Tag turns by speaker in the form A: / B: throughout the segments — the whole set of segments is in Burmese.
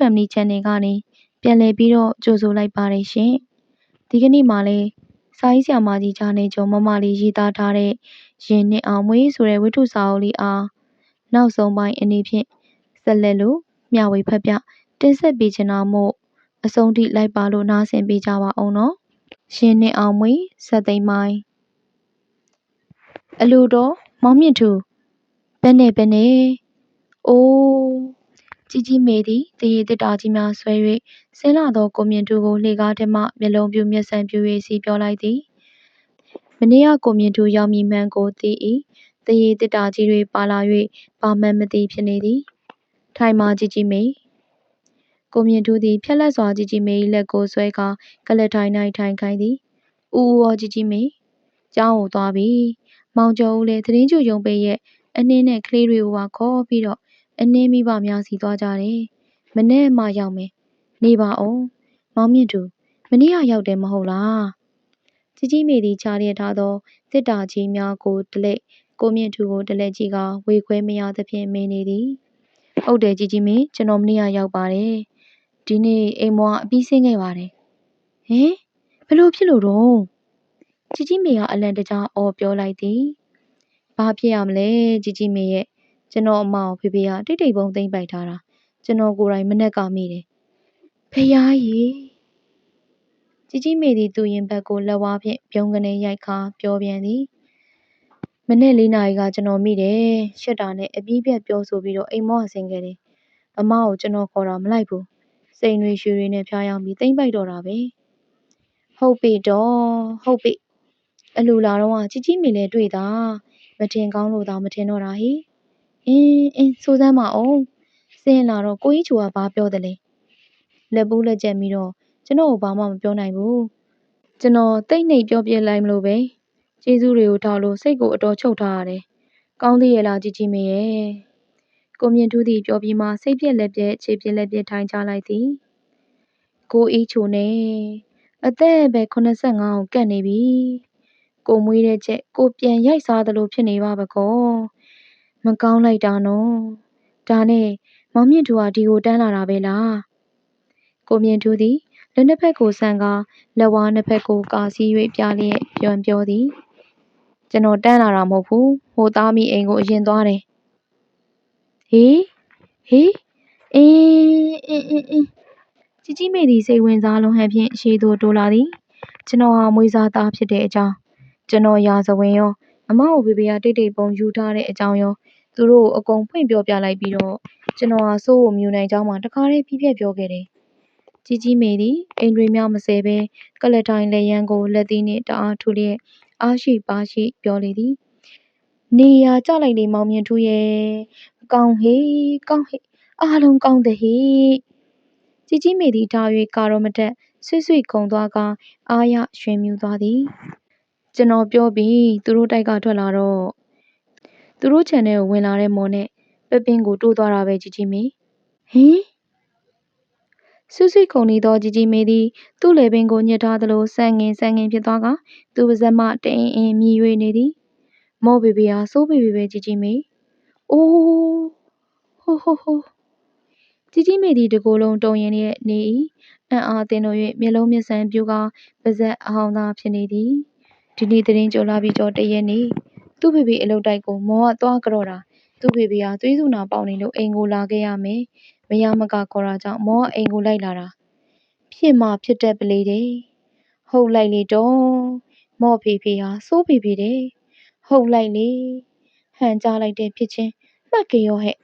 A: Family Channel ကနေပြန်လည်ပြီးတော့ကြိုဆိုလိုက်ပါတယ်ရှင်ဒီကနေ့မှလည်းစာရေးဆရာမကြီးဂျာနေကျော်မမလေးရေးသားထားတဲ့ရင်နှစ်အောင်မွေးဆိုတဲ့ဝိထုစာအုပ်လေးအားနောက်ဆုံးပိုင်းအနေဖြင့်ဆက်လက်လို့မျှဝေဖတ်ပြတင်ဆက်ပေးချင်တာမို့အဆုံးထိလိုက်ပါလို့နားဆင်ပေးကြပါအောင်နော်ရှင်နှစ်အောင်မွေးဆက်သိမ်းပိုင်းအလိုတော်မောင်မြင့်သူဘယ်နဲ့ဘယ်နဲ့အိုး ကြီးကြီးမေသည်တရေတစ်တာကြီးများဆွဲ၍ဆင်းလာသောကိုမြင့်သူကိုလှေကားထဲမှမျက်လုံးပြူမျက်စံပြူ၍စီပြောလိုက်သည်မနေ့ကကိုမြင့်သူရောက်မည်မှန်ကိုသိ၏တရေတစ်တာကြီးတွေပါလာ၍ပါမှန်မသိဖြစ်နေသည်ထိုင်မှကြီးကြီးမေကိုမြင့်သူသည်ဖြက်လက်စွာကြီးကြီးမေ၏လက်ကိုဆွဲကာကလထိုင်၌ထိုင်ခိုင်းသည်ဦးဦးရောကြီးကြီးမေကျောင်းကိုသွားပြီမောင်ကျော်ဦးလည်းသတင်းကြိုရုံပိတ်ရဲ့အနှင်းနဲ့ကလေးတွေကိုပါခေါ်ပြီးတော့ အနှင်းမိဘများစီသွားကြတယ်။မနေ့မှရောက်မယ်။နေပါဦး။မောင်မြင့်သူမနေ့ကရောက်တယ်မဟုတ်လား။ကြီးကြီးမေသည်ချားလျက်ထားသောတစ်တာကြီးများကိုတလက်ကိုမြင့်သူကိုတလက်ကြီးကဝေခွဲမရသဖြင့်မင်းနေသည်။ဟုတ်တယ်ကြီးကြီးမေကျွန်တော်မနေ့ကရောက်ပါတယ်။ဒီနေ့အိမ်မောအပြီးဆင်းခဲ့ပါတယ်။ဟင်ဘလို့ဖြစ်လို့တော့ကြီးကြီးမေကအလန့်တကြားအော်ပြောလိုက်သည်။ဘာဖြစ်ရမလဲကြီးကြီးမေရဲ့ ကျွန်တော်အမကိုဖေဖေကတိတ်တိတ်ပုံသိမ့်ပိုက်ထားတာကျွန်တော်ကိုယ်တိုင်မနဲ့ကမိတယ်။ဖယားကြီးကြီးကြီးမေသည်သူရင်ဘက်ကိုလက်ဝါးဖြင့်ပြုံးကနေရိုက်ခါပြောပြန်သည်။မနေ့လေးနာရီကကျွန်တော်မိတယ်ရှစ်တာနဲ့အပြီးပြတ်ပြောဆိုပြီးတော့အိမ်မောဆင်းခဲ့တယ်။အမကိုကျွန်တော်ခေါ်တာမလိုက်ဘူး။စိန်တွေရွှေတွေနဲ့ဖျားယောင်းပြီးသိမ့်ပိုက်တော့တာပဲ။ဟုတ်ပြီတော့ဟုတ်ပြီအလူလာတော့ကြီးကြီးမေလည်းတွေ့တာမထင်ကောင်းလို့သာမထင်တော့တာဟိ အင်းအင်းဆိုစမ်းပါအောင်စင်းလာတော့ကိုကြီးချိုကဘာပြောတယ်လဲလက်ပူးလက်ကျက်ပြီးတော့ကျွန်တော်ဘာမှမပြောနိုင်ဘူးကျွန်တော်တိတ်နှိပ်ပြောပြလိုက်မလို့ပဲကျေးဇူးတွေကိုထောက်လို့စိတ်ကိုအတော်ချုပ်ထားရတယ်ကောင်းသေးရဲ့လားကြီးကြီးမေရဲ့ကိုမြင့်ထူးသည်ပြောပြီးမှစိတ်ပြက်လက်ပြက်ခြေပြက်လက်ပြက်ထိုင်ချလိုက်သည်ကိုအီးချိုနဲ့အသက်ပဲ85အောင်ကတ်နေပြီကိုမွေးတဲ့ချက်ကိုပြန်ရိုက်စားသလိုဖြစ်နေပါဘကော မကောင်းလိုက်တာနော်ဒါနဲ့မောင်မြင့်သူကဒီကိုတန်းလာတာပဲလားကိုမြင့်သူသည်လက်နှစ်ဖက်ကိုဆန်ကားလက်ဝါးနှစ်ဖက်ကိုကာစီး၍ပြလျက်ပြန်ပြောသည်ကျွန်တော်တန်းလာတာမဟုတ်ဘူးဟိုသားမိအိမ်ကိုအရင်သွားတယ်ဟေးဟေးအင်းအင်းအင်းအင်းကြီးကြီးမေသည်စိတ်ဝင်စားလုံးဟန်ဖြင့်ရှေ့သို့တိုးလာသည်ကျွန်တော်ဟာမွေးစားသားဖြစ်တဲ့အကြောင်းကျွန်တော်ရာဇဝင်ရောအမကိုဖေဖေကတိတ်တိတ်ပုံယူထားတဲ့အကြောင်းရော သူတို့ကိုအကုန်ဖွင့်ပြောပြလိုက်ပြီးတော့ကျွန်တော်ဟာစိုးကိုမြူနိုင်ကြောင်းမှတခါတည်းပြည့်ပြည့်ပြောခဲ့တယ်။ကြီးကြီးမေသည်အိမ်တွင်မြောက်မစဲပဲကလထိုင်လက်ရန်ကိုလက်သေးနှင့်တအားထူလျက်အားရှိပါရှိပြောလေသည်။နေရာကြလိုက်လေမောင်မြင်ထူးရဲ့ကောင်းဟေးကောင်းဟေးအားလုံးကောင်းတဲ့ဟေးကြီးကြီးမေသည်ထား၍ကာရောမတက်ဆွဆွခုံသွားကအားရရွှင်မြူသွားသည်ကျွန်တော်ပြောပြီးသူတို့တိုက်ကထွက်လာတော့ သူတို့ခြံထဲကိုဝင်လာတဲ့မော်နဲ့ပပင်းကိုတိုးသွားတာပဲကြီးကြီးမေဟင်ဆွဆွခုံနေသောကြီးကြီးမေသည်သူ့လေပင်ကိုညှစ်ထားသလိုဆန့်ငင်ဆန့်ငင်ဖြစ်သွားကသူ့ပါဇက်မှတအင်းအင်းမြည်၍နေသည်မော့ဘေဘေဟာစိုးဘေဘေပဲကြီးကြီးမေအိုးဟိုဟိုဟိုကြီးကြီးမေသည်တကိုယ်လုံးတုံရင်ရဲ့နေ၏အံ့အားသင့်လို့၍မျက်လုံးမျက်စံပြူကာပါဇက်အဟောင်းသားဖြစ်နေသည်ဒီနေ့သတင်းကြော်လာပြီးကြော်တရက်နေ သူ့ဖေဖေအလုပ်တိုက်ကို မောကသွားကြော်တာ သူ့ဖေဖေဟာ သွေးစုနာပေါက်နေလို့ အိမ်ကိုလာခဲ့ရမယ် မရမကခေါ်တာကြောင့် မောကအိမ်ကိုလိုက်လာတာ ဖြစ်မှဖြစ်တတ်ပလေတယ်ဟုတ်လိုက်လေတော့ မော့ဖေဖေဟာစိုးဖေဖေတယ်ဟုတ်လိုက်လေ ဟန်ကြလိုက်တဲ့ဖြစ်ချင်း မှတ်ကြရောဟဲ့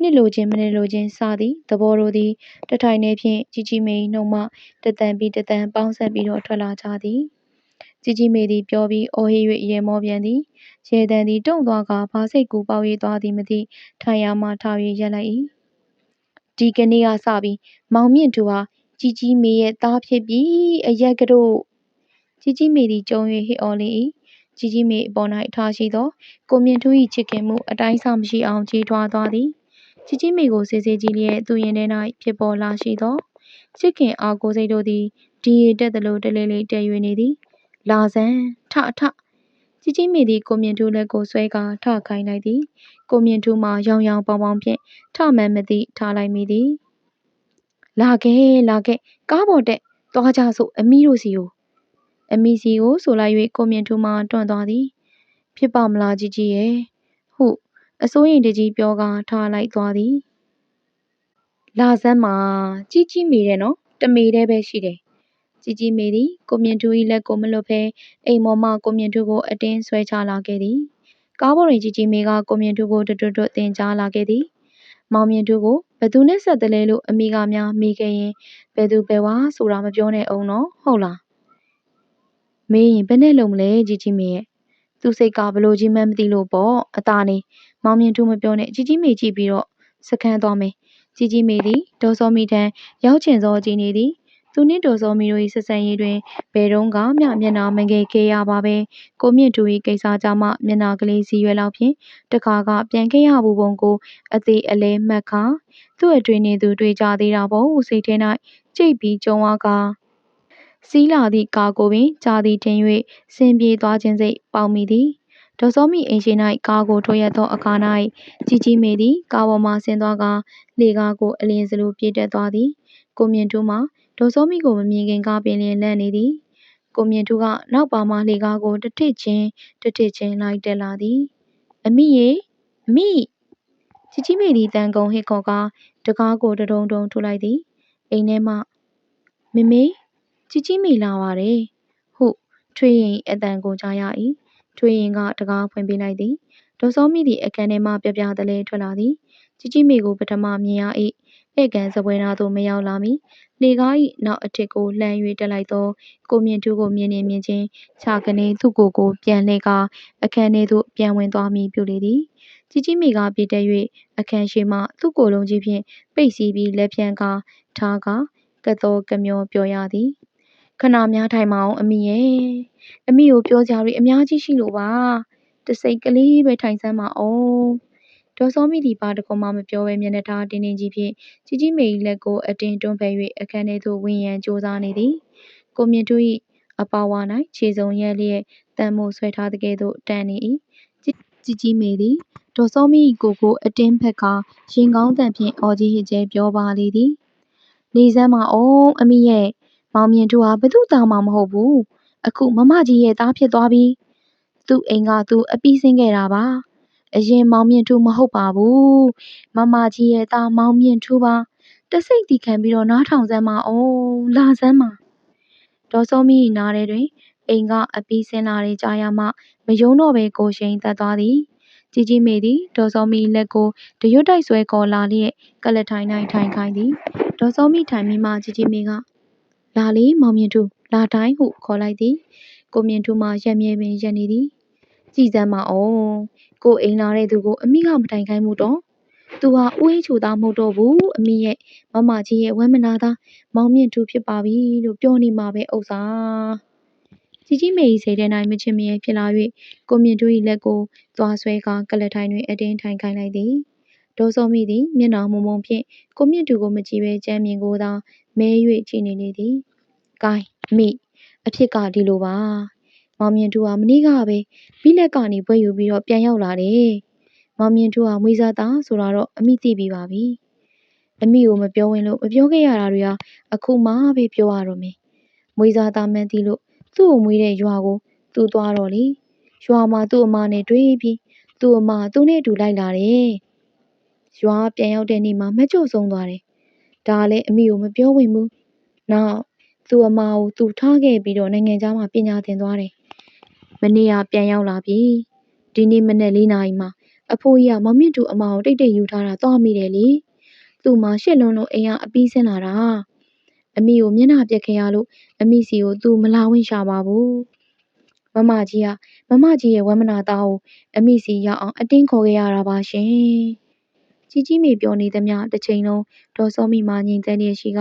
A: နှစ်လိုချင်း မနှစ်လိုချင်း စသည်သဘောတို့သည်တထိုင်နေဖြင့် ကြီးကြီးမိန်နှုံမှတတန်ပြီးတတန်ပေါင်းဆက်ပြီးတော့ ထွက်လာကြသည် ကြီးကြီးမေသည်ပြောပြီးအော်ဟစ်၍ရေမောပြန်သည်ရေတံသည်တုံသွားကဘာစိတ်ကူပေါ၍သွားသည်မသိထိုင်ရမှထား၍ရက်လိုက်၏ဒီကနေ့ကစပြီးမောင်မြင့်သူဟာကြီးကြီးမေရဲ့သားဖြစ်ပြီးအရက်ကတို့ကြီးကြီးမေသည်ကြုံ၍ဟစ်အော်လေ၏ကြီးကြီးမေအပေါ်၌ထားရှိသောကိုမြင့်ထူး၏ချစ်ခင်မှုအတိုင်းဆောင်မရှိအောင်ကြီးထွားသွားသည်ကြီးကြီးမေကိုစေစေကြီးလျက်သူရင်ထဲ၌ဖြစ်ပေါ်လာရှိသောချစ်ခင်အားကိုစိတ်တို့သည်ဒီရတက်သလိုတလေးလေးတည်၍နေသည် လာစမ်းထထကြကြီးကြီးမိသည်ကိုမြင့်ထူးလက်ကိုဆွဲကာထခိုင်းလိုက်သည်ကိုမြင့်ထူးမှာရောင်ရောင်ပေါင်ပေါင်ဖြင့်ထမှန်မသိထားလိုက်မိသည်လာခဲ့လာခဲ့ကားပေါ်တက်သွားကြစို့အမီးတို့စီကိုအမီစီကိုဆိုလိုက်၍ကိုမြင့်ထူးမှတွန့်သွားသည် ဖြစ်ပါမလားကြီးကြီးရဲ့ဟုအစိုးရင်တကြီးပြောကာထားလိုက်သွားသည်လာစမ်းမှာကြီးကြီးမိတယ်နော်တမေတည်းပဲရှိတယ် ကြီးကြီးမေသည် ကိုမြင့်ထူး၏လက်ကိုမလွတ်ဘဲ အိမ်ပေါ်မှ ကိုမြင့်ထူးကို အတင်းဆွဲချလာခဲ့သည် ကားပေါ်တွင် ကြီးကြီးမေက ကိုမြင့်ထူးကို တွတ်တွတ်တွတ်တင်ကြားလာခဲ့သည် မောင်မြင့်ထူးကိုဘသူနဲ့ဆက်တလဲလို့ အမိကများမိခဲ့ရင် ဘယ်သူဘယ်ဝါဆိုတာ မပြောနဲ့အောင်နော် ဟုတ်လား မေးရင် ဘယ်နဲ့လုံမလဲ ကြီးကြီးမေရဲ့ သူစိတ်ကဘလို့ကြီးမှန်းမသိလို့ပေါ့အตาနေ မောင်မြင့်ထူးမပြောနဲ့ ကြီးကြီးမေကြည့်ပြီးတော့ စခန်းသွားမယ် ကြီးကြီးမေသည် ဒေါ်စောမီထံ ရောက်ချင်သော ကြည်နေသည် သူနှင့်ဒေါ်စောမီတို့၏ဆက်ဆံရေးတွင် ဘယ်တော့ကမျှ မျက်နှာမငယ်ခဲ့ရပါပဲကိုမြင့်ထူ၏ကိစ္စကြမှ မျက်နှာကလေးစီရွယ်လောက်ဖြင့်တခါက ပြန်ခဲ့ရဘူးပုံကို အသေးအလဲမှတ်ခါသူ့အတွင်နေသူ တွေ့ကြသေးတာပေါ့ဟု စိတ်ထဲ၌ကြိတ်ပြီးကြုံဝါကာ စီးလာသည့်ကာကိုပင် ကြာသည်ထင်၍ဆင်ပြေသွားခြင်းစိတ် ပေါက်မိသည် ဒေါ်စောမီအိမ်ရှိ၌ကားကိုထိုးရသောအခါ၌ကြီးကြီးမေသည် ကားပေါ်မှဆင်းသွားကာ လှေကားကို အလင်းစလိုပြေးတက်သွားသည် ကိုမြင့်ထူးမှဒေါ်စောမီကို မမြင်ခင်ကားပင်လျင်လန့်နေသည် ကိုမြင့်ထူးက နောက်ပါမှလှေကားကို တစ်ထစ်ချင်းတစ်ထစ်ချင်းလိုက်တက်လာသည် အမိရေအမိကြီးကြီးမေသည်တန်ကုံဟစ်ခေါ်ကာတကားကိုတဒုံဒုံထိုးလိုက်သည် အိမ်ထဲမှမေမေကြီးကြီးမေလာပါတယ်ဟုထွေးရင်အတန်ကိုကြားရ၏ ထွေးရင်က တကားဖွင့်ပေးလိုက်သည်ဒေါ်စောမီသည်အခန်းထဲမှပြပြတလဲထွက်လာသည်ကြီးကြီးမေကိုပထမမြင်ရ၏ဧကန်စပွဲနာသို့မရောက်လာမီလေကား၏နောက်အထစ်ကိုလှမ်း၍တက်လိုက်သော ကိုမြင့်ထူးကိုမြင်နေမြင်ချင်းခြာကနေသူ့ကိုယ်ကိုပြန်လှည့်ကာအခန်းထဲသို့ပြန်ဝင်သွားမည်ပြုလေသည်ကြီးကြီးမေကပြေးတက်၍အခန်းရှိမှသူ့ကိုယ်လုံးကြီးဖြင့်ပိတ်စီးပြီးလက်ဖြန်းကာထားကာကတော်ကမျောပြောရသည် ခဏများထိုင်မအောင်အမိရဲ့အမိကိုပြောကြရီအများကြီးရှိလို့ပါတစိတ်ကလေးပဲထိုင်စမ်းပါအောင်ဒေါ်စောမီဒီပါတကွန်မှမပြောဘဲမျက်နှာထားတင်းတင်းကြီးဖြင့်ကြီးကြီးမေ၏လက်ကိုအတင်းတွန်းဖက်၍အခန်းထဲသို့ဝင်ရန်ကြိုးစားနေသည်ကိုမြင့်တို့၏အပါဝါ၌ခြေစုံရက်လျက်တန်မို့ဆွဲထားတဲ့ကဲ့သို့တန်နေ၏ကြီးကြီးမေသည်ဒေါ်စောမီ၏ကိုကိုအတင်းဖက်ကာရင်ကောင်းတန်ဖြင့်အော်ကြီးဟစ်ကျဲပြောပါလေသည်နေစမ်းမအောင်အမိရဲ့ မောင်မြင့်တို့ဟာဘသူသားမှမဟုတ်ဘူးအခုမမကြီးရဲ့သားဖြစ်သွားပြီသူ့အိမ်ကသူအပီးစင်းခဲ့တာပါအရင်မောင်မြင့်ထူးမဟုတ်ပါဘူးမမကြီးရဲ့သားမောင်မြင့်ထူးပါတစိတ်တီခံပြီးတော့နားထောင်စမ်းမအောင်လာစမ်းပါဒေါ်စောမီနားထဲတွင်အိမ်ကအပီးစင်းလာတဲ့ကြားရမှမယုံတော့ဘဲကိုရှိန်သက်သွားသည်ကြီးကြီးမေသည်ဒေါ်စောမီလက်ကိုတရွတ်တိုက်ဆွဲခေါ်လာလျက်ကလထိုင်၌ထိုင်ခိုင်းသည်ဒေါ်စောမီထိုင်မိမှကြီးကြီးမေက လာလေမောင်မြင့်ထူးလာတိုင်းဟုခေါ်လိုက်သည်ကိုမြင့်ထူးမှရက်မြဲပင်ရက်နေသည်ကြည်စမ်းမအောင်ကိုအိမ်လာတဲ့သူကိုအမိကမတိုင်ခိုင်းမှုတော့သူဟာဦးအေးချိုသားမဟုတ်တော့ဘူးအမိရဲ့မမကြီးရဲ့ဝမ်းမနာသားမောင်မြင့်ထူးဖြစ်ပါပြီလို့ပြောနေမှာပဲဥစ္စာကြီးကြီးမေကြီးစိတ်ထဲ၌မချင်မရဲဖြစ်လာ၍ကိုမြင့်ထူး၏လက်ကိုသွားဆွဲကာကလထိုင်တွင်အတင်းထိုင်ခိုင်းလိုက်သည် ဒေါ်စောမိသည် မျက်နှာမုံမုံဖြင့် ကိုမြင့်ထူကိုမကြည့်ဘဲ ကြမ်းမြင်ကိုသာမဲ၍ကြည့်နေလေသည်။ကိုင်းမိ အဖြစ်က ဒီလိုပါ။မောင်မြင့်ထူဟာ မနေ့ကပဲပြီးလက်ကနေဘွဲယူပြီးတော့ ပြန်ရောက်လာတယ်။မောင်မြင့်ထူဟာ မွေးစားသားဆိုတာတော့ အမိသိပြီးပါပြီ။အမိကို မပြောဝင်လို့ မပြောခဲ့ရတာတွေဟာ အခုမှပဲ ပြောရတော့မယ်။မွေးစားသားမှန်းသိလို့ သူ့ကိုမွေးတဲ့ရွာကို သူ့သွားတော့လေ။ရွာမှာ သူ့အမနဲ့တွေ့ပြီး သူ့အမ သူ့နဲ့အတူလိုက်လာတယ်။ ရွာပြန်ရောက်တဲ့နေ့မှာမကြို့ဆုံးသွားတယ်။ဒါလည်း အမိကို မပြောဝင်ဘူး။နောက် သူ့အမကို သူထားခဲ့ပြီးတော့ နိုင်ငံခြားမှာ ပညာသင်သွားတယ်။မနေ့က ပြန်ရောက်လာပြီ။ဒီနေ့မနက် ၄ နာရီမှာ အဖိုးကြီးက မောင်မြင့်တူအမကို တိတ်တိတ်ယူထားတာ သွားမိတယ်လေ။သူ့မှာ ရှစ်လုံးလုံးအိမ်ကအပီးဆင်းလာတာ။အမိကို မျက်နှာပြက်ခင်ရလို့ အမိစီကို သူမလာဝင့်ရှာပါဘူး။မမကြီးက မမကြီးရဲ့ ဝမ်းမနာသားကို အမိစီရောက်အောင် အတင်းခေါ်ခဲ့ရတာပါရှင်။ ကြီးကြီးမေပြောနေသမျှ တစ်ချိန်လုံး ဒေါ်စောမိမှငြိမ်သက်လျက်ရှိက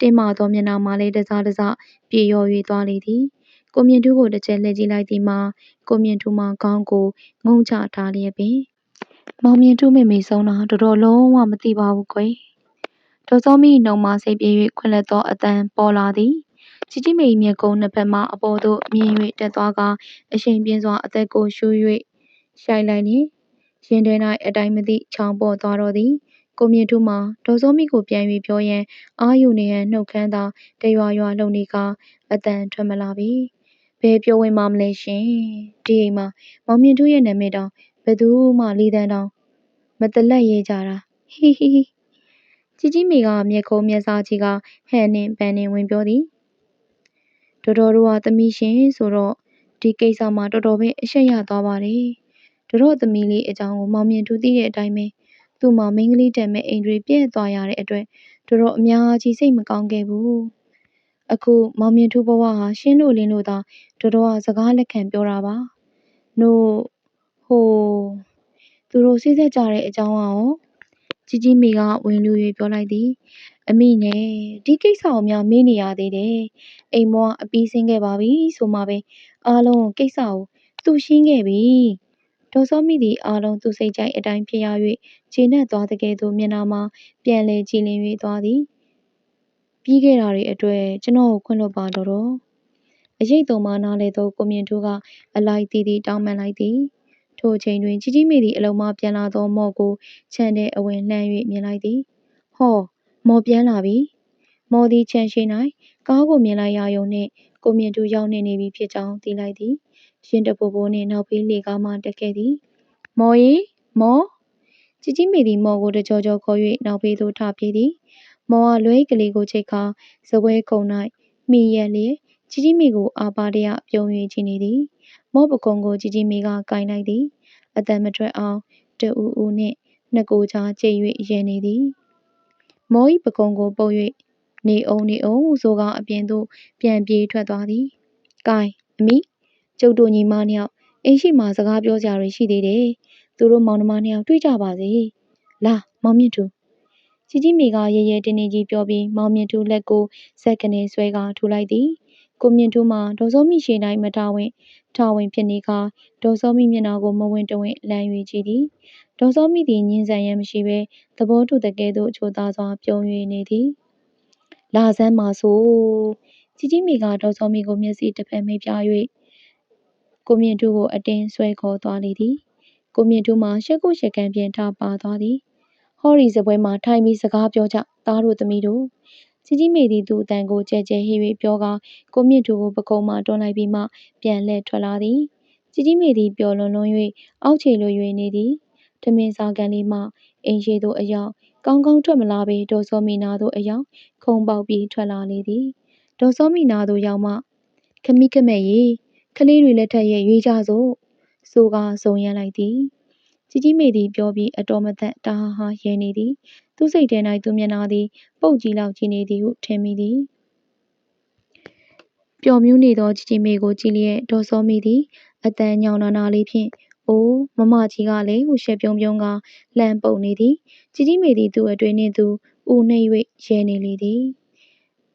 A: တင်းမာသောမျက်နှာမှလည်း တစတစပြေလျော်၍သွားလေသည်။ကိုမြင့်ထူးကို တစ်ချက်လှည့်ကြည့်လိုက်သည်မှာ ကိုမြင့်ထူးမှခေါင်းကို ငုံချထားလျက်ပင် မောင်မြင့်ထူးမေမေဆုံးတာ တော်တော်လုံးဝ မသိပါဘူးကွယ်။ဒေါ်စောမိနှုံမှစိတ်ပြေ၍ခွင်လက်သောအတန်ပေါ်လာသည် ကြီးကြီးမေ၏မျက်ကုံးနှစ်ဖက်မှအပေါ်သို့မြင်၍တက်သွားကာ အရှိန်ပြင်းစွာ အသက်ကိုရှူ၍ရှိုက်လိုက်လျင် ရင်ထဲ၌အတိုင်းမသိချောင်းပေါ်သွားတော့သည်ကိုမြင့်ထူးမှာဒေါ်စောမိကိုပြန်၍ပြောရန်အာယူနေရန်နှုတ်ခမ်းသာတရွာရွာလှုပ်နေကာအတန်ထွက်မလာပြီဘယ်ပြောဝင်မှမလဲရှင်ဒီအိမ်မှာမောင်မြင့်ထူးရဲ့နာမည်တောင်ဘယ်သူမှလေးတန်းတောင်မတလက်ရဲကြတာဟီဟီဟီကြီးကြီးမိကမျက်ခုံးမျက်စားကြီးကဟန်နှင့်ပန်းနှင့်ဝင်ပြောသည်တော်တော်တို့ကသမီးရှင်ဆိုတော့ဒီကိစ္စမှာတော်တော်ပဲအရှက်ရသွားပါတယ် တော်တော်သမီးလေးအကြောင်းကို မောင်မြင့်ထူးသိတဲ့အတိုင်းပဲ သူ့မှာ မိန်းကလေးတံမဲ့အိမ်တွေပြည့်သွားရတဲ့အတွက်တော်တော်အများကြီး စိတ်မကောင်းခဲ့ဘူး အခု မောင်မြင့်ထူးဘဝဟာ ရှင်းလို့လင်းလို့သာတော်တော်ကစကားလက်ခံပြောတာပါ နို့ ဟို သူတို့စိတ်ဆက်ကြတဲ့အကြောင်းอ่ะရော ကြီးကြီးမိကဝင်လူ၍ပြောလိုက်သည် အမိနဲ့ ဒီကိစ္စကိုများ မေးနေရသေးတယ် အိမ်မောအပြီးဆင်းခဲ့ပါပြီဆိုမှပဲ အားလုံးကိစ္စကို သူရှင်းခဲ့ပြီ ဒေါ်စောမိသည်အားလုံး သူစိတ်ကြိုက်အတိုင်းဖြစ်ရ၍ခြေနဲ့သွားတကယ်သို့ မျက်နှာမှာ ပြန်လဲကြည်လင်၍သွားသည် ပြီးခဲ့တာတွေအတွက် ကျွန်တော်ကို ခွင့်လွှတ်ပါတော့တော့ အရေးသုံးပါနားလေသော ကိုမြင့်ထူးက အလိုက်တီးတီးတောင်းပန်လိုက်သည် ထိုအချိန်တွင် ကြီးကြီးမိသည့်အလုံးမပြန်လာသော မော့ကို ခြံထဲအဝင်လှမ်း၍မြင်လိုက်သည် ဟောမော်ပြန်လာပြီ မော်သည် ခြံရှိ၌ကားကိုမြင်လိုက်ရယုံနှင့် ကိုမြင့်ထူး ရောက်နေနေပြီဖြစ်ကြောင်း သိလိုက်သည် ရင်တပူပူနှင့် နောက်ဖေးလေကားမှ တက်ခဲ့သည် မော်ရီမော် ကြီးကြီးမိသည် မော်ကို တကြောကြောခေါ်၍နောက်ဖေးသို့ ထပြေးသည် မော်က လွဲကလေးကိုချိတ်ခါစပွဲခုံ၌မိရက်လျက် ကြီးကြီးမိကို အာပါတရ ပြုံ၍ကြည့်နေသည် မော့ပကုံကို ကြီးကြီးမိကကင်လိုက်သည်အတန်မထွက်အောင် တအူအူနှင့် နှစ်ကိုကြားကျိတ်၍ရဲနေသည် မောဤပကုံကိုပုတ်၍နေအောင်နေအောင်ဆိုကအပြင်သို့ ပြန်ပြေးထွက်သွားသည်။ကဲအမိ ကျုပ်တို့ညီမနှစ်ယောက်အိမ်ရှိမှစကားပြောကြရရှိသေးတယ်။သူတို့မောင်နှမနှစ်ယောက်တွေ့ကြပါစေ။လာမောင်မြင့်သူကြီးကြီးမိကရဲရဲတင်းတင်းကြီးပြောပြီးမောင်မြင့်သူလက်ကိုဇက်ကနေဆွဲကထူလိုက်သည်။ကိုမြင့်သူမှဒေါ်စောမိရှိတိုင်းမတာဝင်တာဝင်ဖြစ်နေကဒေါ်စောမိမျက်နှာကိုမဝင်တဝင်လမ်း၍ကြည့်သည်ဒေါ်စောမိသည်ညင်ဆန်ရန်မရှိဘဲသဘောတူတကယ်သို့ချိုသားစွာပြုံး၍နေသည်လာစမ်းပါဆိုကြီးကြီးမိကဒေါ်စောမိကိုမျက်စိတစ်ဖက်မိပြ၍ ကိုမြင့်တူကိုအတင်းဆွဲခေါ်သွားလေသည်ကိုမြင့်တူမှရှက်ကိုရှက်ကန်ပြင်ထားပါသွားသည်ဟော်ရီစပွဲမှာထိုင်ပြီးစကားပြောကြသားတို့သမီးတို့ကြီးကြီးမေသည်သူအတန်ကိုကြဲကြဲဟေး၍ပြောကာကိုမြင့်တူကိုပကုံးမှတွန်းလိုက်ပြီးမှပြန်လှည့်ထွက်လာသည်ကြီးကြီးမေသည်ပျော်လွန်လွန်း၍အောက်ခြေလို၍နေသည်ထမင်းစားကန်လေးမှအိမ်ရှိသို့အရောက်ကောင်းကောင်းထွက်မလာပေဒေါ်စောမီနာသို့အရောက်ခုံပေါက်ပြီးထွက်လာလေသည်ဒေါ်စောမီနာသို့ရောက်မှခမိခမဲ့ရေ ကလေးတွေလက်ထက်ရဲ့ရွေးကြစို့ဆိုကာဇုံရမ်းလိုက်သည်ကြီးကြီးမေသည်ပြောပြီးအတော်မသက်တာဟာဟာရဲနေသည် သူစိတ်ထဲ၌သူမျက်နာသည် ပုတ်ကြီးလောက်ကြည့်နေသည်ဟုထင်မိသည်ပျော်မြူးနေသောကြီးကြီးမေကိုကြည့်လျက်ဒေါ်စောမိသည်အတန်ညောင်နာနာလေးဖြင့်အိုးမမကြီးကလည်းဟုရှက်ပြုံးပြုံးကလှမ်းပုတ်နေသည်ကြီးကြီးမေသည်သူ့အတွင်းနှင့်သူဦးနှိပ်၍ရဲနေလေသည်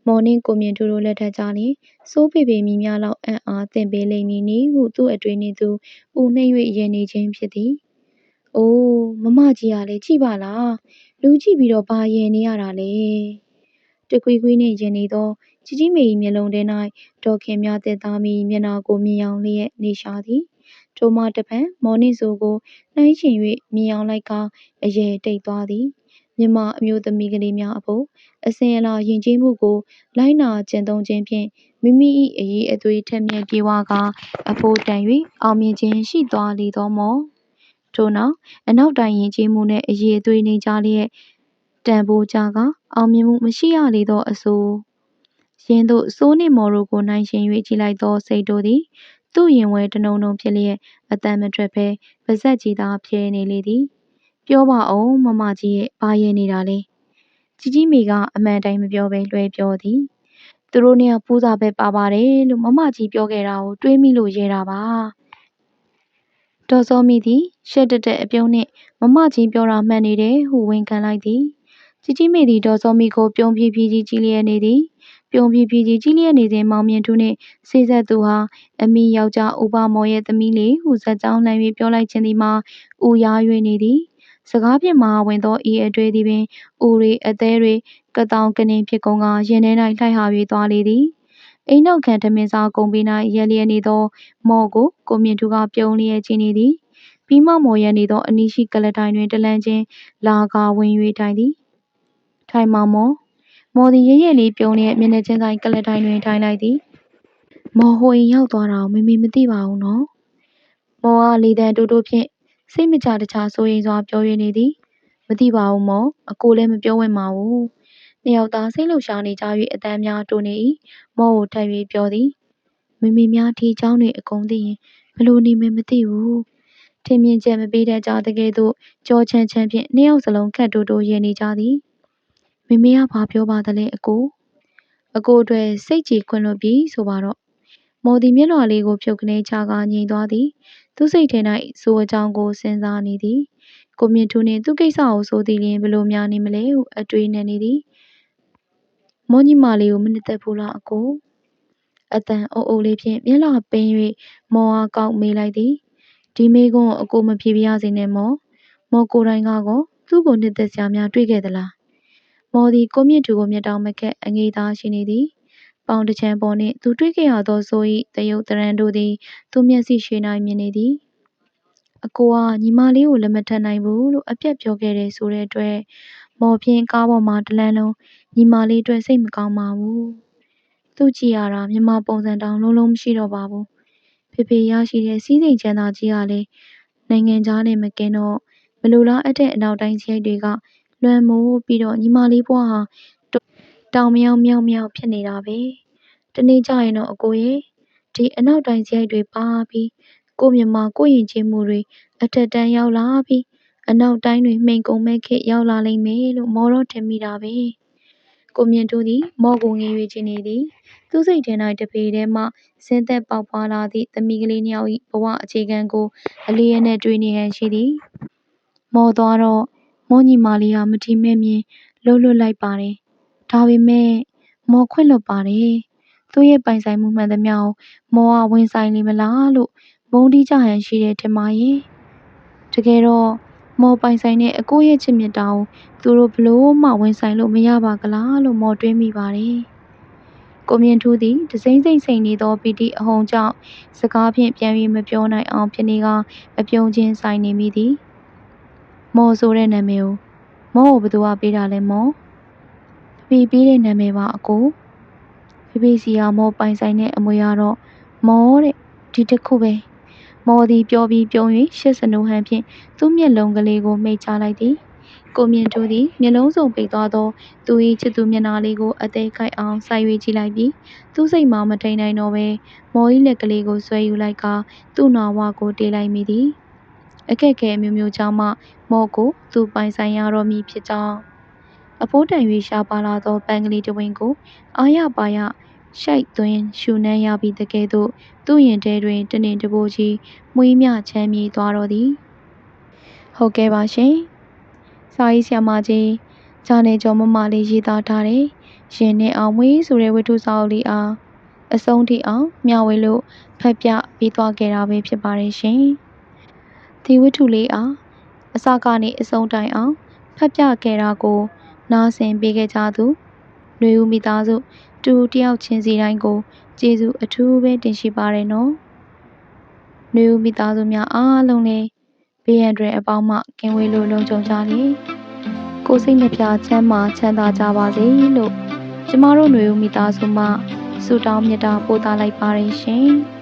A: မော်နှင့်ကိုမြင့်တို့တို့လက်ထက်ကြလျင် စိုးဖေဖေမိများလောက်အံ့အားသင့်ပေးလိမ့်မည်နီဟုသူ့အတွင်းနှင့်သူဦးနှိပ်၍ရဲနေခြင်းဖြစ်သည်။အိုးမမကြီးကလည်းကြည့်ပါလားလူကြည့်ပြီးတော့ဘာရဲနေရတာလဲ။တကွေးကွေးနှင့်ရင်နေသောကြီးကြီးမေ၏မျက်လုံးထဲ၌ဒေါ်ခင်များတက်သားမိမျက်နာကိုမြင်အောင်လျက်နေရှာသည်။ထိုမှတဖန်မော်နှင့်ဆိုကိုနှိုင်းယှဉ်၍မြင်အောင်လိုက်ကာအရည်တိတ်သွားသည်။ မြမအမျိုးသမီးကလေးများအဖို့အစဉ်အလာယဉ်ကျေးမှုကို လိုက်နာကျင့်သုံးခြင်းဖြင့်မိမိ၏အရေးအသွေးထက်မြက်ပြေဝကာ အဖို့တန်၍အောင်မြင်ခြင်းရှိသွားလေသောမော်ထို့နောက် အနောက်တိုင်ယဉ်ကျေးမှုနှင့် အရေးအသွေးနှိမ်ကြလျက် တန်ဖိုးကြကအောင်မြင်မှုမရှိရလေသောအဆိုးယင်းသို့စိုးနှင့်မော်တို့ကို နှိုင်းယှဉ်၍ကြည့်လိုက်သော စိတ်တို့သည် သူ့ရင်ဝဲတနုံနုံဖြစ်လျက် အသံမထွက်ဘဲ ပါးစပ်ကြီးသာဖြဲနေလေသည် ပြောပါဦးမမကြီးရဲ့ဘာရဲနေတာလဲကြီးကြီးမိကအမှန်တိုင်းမပြောဘဲလွှဲပြောသည်သူတို့နှစ်ယောက်ပူစာပဲပါပါတယ်လို့မမကြီးပြောခဲ့တာကိုတွေးမိလို့ရဲတာပါဒေါ်စောမိသည်ရှက်တက်တဲ့အပြုံးနှင့်မမကြီးပြောတာမှန်နေတယ်ဟုဝန်ခံလိုက်သည်ကြီးကြီးမိသည်ဒေါ်စောမိကိုပြုံးပြေးပြေးကြီးကြည့်လျက်နေသည်ပြုံးပြေးပြေးကြီးကြည့်လျက်နေစဉ်မောင်မြင့်ထူးနှင့်စေဆက်သူဟာအမိယောက်ျားဥပမော်ရဲ့သမီးလေးဟုဇက်ကြောင်းလှမ်း၍ပြောလိုက်ခြင်းသည်မှာဥရား၍နေသည် စကားဖြင့်မဟာဝင်သောဤအတွေ့သည်ပင်ဥရီအသေးတွေကတောင်ကနေဖြစ်ကုန်ကရင်ထဲ၌လှိုက်ဟာ၍သွားလေသည်အိမ်နောက်ခံထမင်းစားကုန်ပြီး၌ရက်လျက်နေသော မော်ကိုကိုမြင့်ထူးကပြုံးလျက်ကြည့်နေသည်ပြီးမှမော်ရက်နေသောအနီးရှိကလတိုင်တွင်တလန့်ချင်းလာကာဝင်၍ထိုင်သည်ထိုင်မမော်မော်သည်ရရက်လေးပြုံးလျက်မျက်နှာချင်းဆိုင်ကလတိုင်တွင်ထိုင်လိုက်သည်မော်ဟိုအိမ်ရောက်သွားတာကိုမေမေမသိပါဘူးနော်မော်ကလေတံတိုးတိုးဖြင့် စိတ်မကြတခြားစိုးရိမ်စွာပြော၍နေသည်မသိပါဘူးမော်အကိုလည်းမပြောဝင်ပါဘူးနှစ်ယောက်သားစိတ်လှုပ်ရှားနေကြ၍အတန်းများတိုးနေ၏မော်ကိုထပ်၍ပြောသည်မမေများထီချောင်းတွေအကုန်သိရင်ဘလို့နေမယ်မသိဘူးထင်မြင်ချက်မပေးတတ်ကြတကယ်သို့ကြောချမ်းချမ်းဖြင့်နှစ်ယောက်စလုံးခက်တိုးတိုးရင်နေကြသည်မမေကဘာပြောပါသလဲအကိုအကိုအတွက်စိတ်ကြည်ခွင့်လွတ်ပြီးဆိုပါတော့မော်ဒီမျက်နှာလေးကိုဖြုတ်ခနဲချာကငြိမ်သွားသည် သူစိတ်ထဲ၌စိုးအကြောင်းကိုစဉ်းစားနေသည်ကိုမြင့်ထူးနှင့်သူကိစ္စကိုဆိုသည်လျင်ဘလို့များနေမလဲဟုအတွေးနဲ့နေသည်မောညီမလေးကိုမနစ်သက်ဘူးလားအကိုအတန်အုပ်အုပ်လေးဖြင့်မျက်လွှာပင်း၍မော်အားကောက်မေးလိုက်သည်ဒီမေးခွန်းကိုအကိုမဖြေပြရစေနဲ့မော်မော်ကိုယ်တိုင်ကကောသူ့ကိုနှစ်သက်စရာများတွေ့ခဲ့သလားမော်သည်ကိုမြင့်ထူကိုမျက်တောင်မခက်အငေးသားရှိနေသည် ပေါင်တချံပေါ်နှင့်သူတွေ့ခဲ့ရသောဆို၏တယုတ်တရန်တို့သည် သူမျက်စိရှိ၌မြင်နေသည်အကိုကညီမလေးကိုလက်မထပ်နိုင်ဘူးလို့အပြက်ပြောခဲ့တယ်ဆိုတဲ့အတွက်မော်ဖြင့်ကားပေါ်မှာတလန်းလုံးညီမလေးအတွက်စိတ်မကောင်းပါဘူးသူ့ကြည့်ရတာမြန်မာပုံစံတောင်လုံးလုံးမရှိတော့ပါဘူးဖေဖေရရှိတဲ့စီးစိမ်ချမ်းသာကြီးကလည်းနိုင်ငံသားနဲ့မကင်းတော့မလိုလားအပ်တဲ့အနောက်တိုင်းစရိုက်တွေကလွှမ်းမိုးပြီးတော့ညီမလေးဘွားဟာ တောင်မြောင်မြောက်မြောက်ဖြစ်နေတာပဲတနေ့ကျရင်တော့အကိုရဲ့ဒီအနောက်တိုင်းစရိုက်တွေပါပြီးကိုမြန်မာကိုရင်ချင်းမှုတွေအထက်တန်းရောက်လာပြီးအနောက်တိုင်းတွေမှိန်ကုန်မဲ့ခေတ်ရောက်လာလိမ့်မယ်လို့မော်တော့ထင်မိတာပဲကိုမြင့်တူသည်မော်ကိုငေး၍ချင်းနေသည်သူစိတ်ထဲ၌တပေထဲမှဆင်းသက်ပေါက်ဖွာလာသည့်သမီးကလေးနှစ်ယောက်၏ဘဝအခြေခံကိုအလေးအနက်တွေးနေဟန်ရှိသည်မော်သွားတော့မောညီမလေးဟာမထီမဲ့မြင်လှုပ်လွတ်လိုက်ပါတယ် ဒါပေမဲ့ မော်ခွင့်လွတ်ပါတယ် သူ့ရဲ့ပိုင်ဆိုင်မှုမှန်သမျှကို မော်က ဝင်ဆိုင်လေမလားလို့ မုန်းတီးကြဟန်ရှိတယ်ထင်ပါရဲ့ တကယ်တော့ မော်ပိုင်ဆိုင်တဲ့ အကိုရဲ့ချစ်မြတ်တာကို သူတို့ဘလို့မှ ဝင်ဆိုင်လို့ မရပါကလားလို့ မော်တွေးမိပါတယ် ကိုမြင့်ထူးသည် တစိမ့်စိမ့်စိန်နေသော ပီတိအဟုန်ကြောင့် စကားဖြင့် ပြန်၍မပြောနိုင်အောင်ဖြစ်နေကမပြုံးချင်းဆိုင်နေမိသည် မော်ဆိုတဲ့နာမည်ကို မော်ကို ဘယ်သူကပေးတာလဲမော် ဖဖေပေးတဲ့နာမည်ပါအကိုဖဖေစီကမော်ပိုင်ဆိုင်တဲ့အမွေကတော့မော်တဲ့ဒီတစ်ခုပဲမော်သည်ပြောပြီးပြုံး၍ရှစ်စနူဟန်ဖြင့်သူ့မျက်လုံးကလေးကိုမိတ်ချလိုက်သည်ကိုမြင့်ထူးသည်မျက်လုံးစုံပိတ်သွားသောသူ၏ချစ်သူမျက်နှာလေးကိုအသေးခိုက်အောင်စိုက်၍ကြည့်လိုက်ပြီးသူ့စိတ်မှမထိန်နိုင်တော့ဘဲမော်၏လက်ကလေးကိုဆွဲယူလိုက်ကသူ့နာဝကိုတေးလိုက်မိသည်အခက်ခဲမျိုးမျိုးကြောင့်မှမော်ကိုသူပိုင်ဆိုင်ရတော့မည်ဖြစ်ကြောင်း အဖိုးတန်၍ရှားပါလာသောပန်းကလေးတစ်ဝင်းကို အာရပါရရှိုက်သွင်းရှူနှမ်းရပြီးတကယ်သို့သူ့ရင်ထဲတွင်တနှင်တပိုးကြီးမွေးမြချမ်းမြေ့သွားတော့သည်ဟုတ်ကဲ့ပါရှင်စာရေးဆရာမကြီးဂျာနေကျော်မမလေးရေးသားထားတဲ့ရင်နဲ့အောင်မွေးဆိုတဲ့ဝတ္ထုစာအုပ်လေးအားအဆုံးထိအောင်မျှဝေလို့ဖတ်ပြပေးသွားခဲ့တာပဲဖြစ်ပါတယ်ရှင်ဒီဝတ္ထုလေးအားအစကနေအဆုံးတိုင်အောင်ဖတ်ပြခဲ့တာကို နားဆင်ပေးခဲ့ကြသူຫນွေဦးမိသားစုတူတယောက်ချင်းစီတိုင်းကိုကျေးဇူးအထူးပဲတင်ရှိပါတယ်နော်။နှွေဦးမိသားစုများအားလုံးလည်းဘေးရန်တွေအပေါင်းမှကင်းဝေးလို့လုံခြုံကြလေ။ကိုယ်စိတ်နှပြချမ်းသာချမ်းသာကြပါစေလို့ကျမတို့ຫນွေဦးမိသားစုမှဆုတောင်းမေတ္တာပို့သလိုက်ပါတယ်ရှင်။